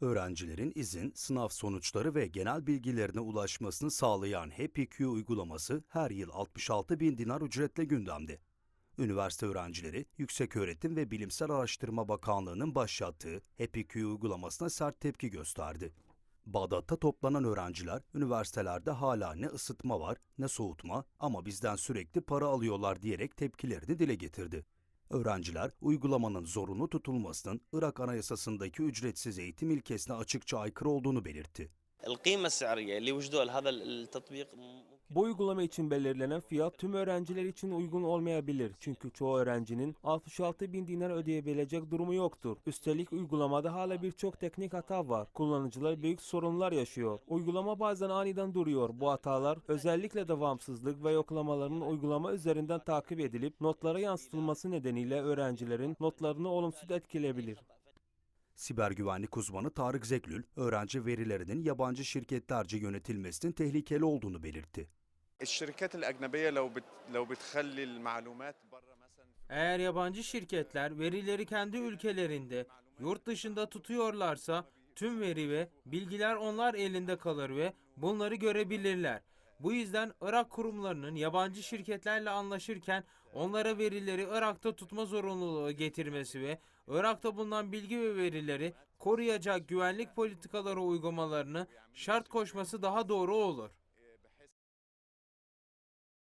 Öğrencilerin izin, sınav sonuçları ve genel bilgilerine ulaşmasını sağlayan HappyQ uygulaması her yıl 66 bin dinar ücretle gündemde. Üniversite öğrencileri, Yükseköğretim ve Bilimsel Araştırma Bakanlığı'nın başlattığı HappyQ uygulamasına sert tepki gösterdi. Bağdat'ta toplanan öğrenciler, üniversitelerde hala ne ısıtma var ne soğutma ama bizden sürekli para alıyorlar diyerek tepkilerini dile getirdi. Öğrenciler, uygulamanın zorunlu tutulmasının Irak Anayasası'ndaki ücretsiz eğitim ilkesine açıkça aykırı olduğunu belirtti. Bu uygulama için belirlenen fiyat tüm öğrenciler için uygun olmayabilir. Çünkü çoğu öğrencinin 66 bin dinar ödeyebilecek durumu yoktur. Üstelik uygulamada hala birçok teknik hata var. Kullanıcılar büyük sorunlar yaşıyor. Uygulama bazen aniden duruyor. Bu hatalar özellikle devamsızlık ve yoklamaların uygulama üzerinden takip edilip notlara yansıtılması nedeniyle öğrencilerin notlarını olumsuz etkileyebilir. Siber güvenlik uzmanı Tarık Zeklül, öğrenci verilerinin yabancı şirketlerce yönetilmesinin tehlikeli olduğunu belirtti. Eğer yabancı şirketler verileri kendi ülkelerinde, yurt dışında tutuyorlarsa tüm veri ve bilgiler onlar elinde kalır ve bunları görebilirler. Bu yüzden Irak kurumlarının yabancı şirketlerle anlaşırken onlara verileri Irak'ta tutma zorunluluğu getirmesi ve Irak'ta bulunan bilgi ve verileri koruyacak güvenlik politikaları uygulamalarını şart koşması daha doğru olur.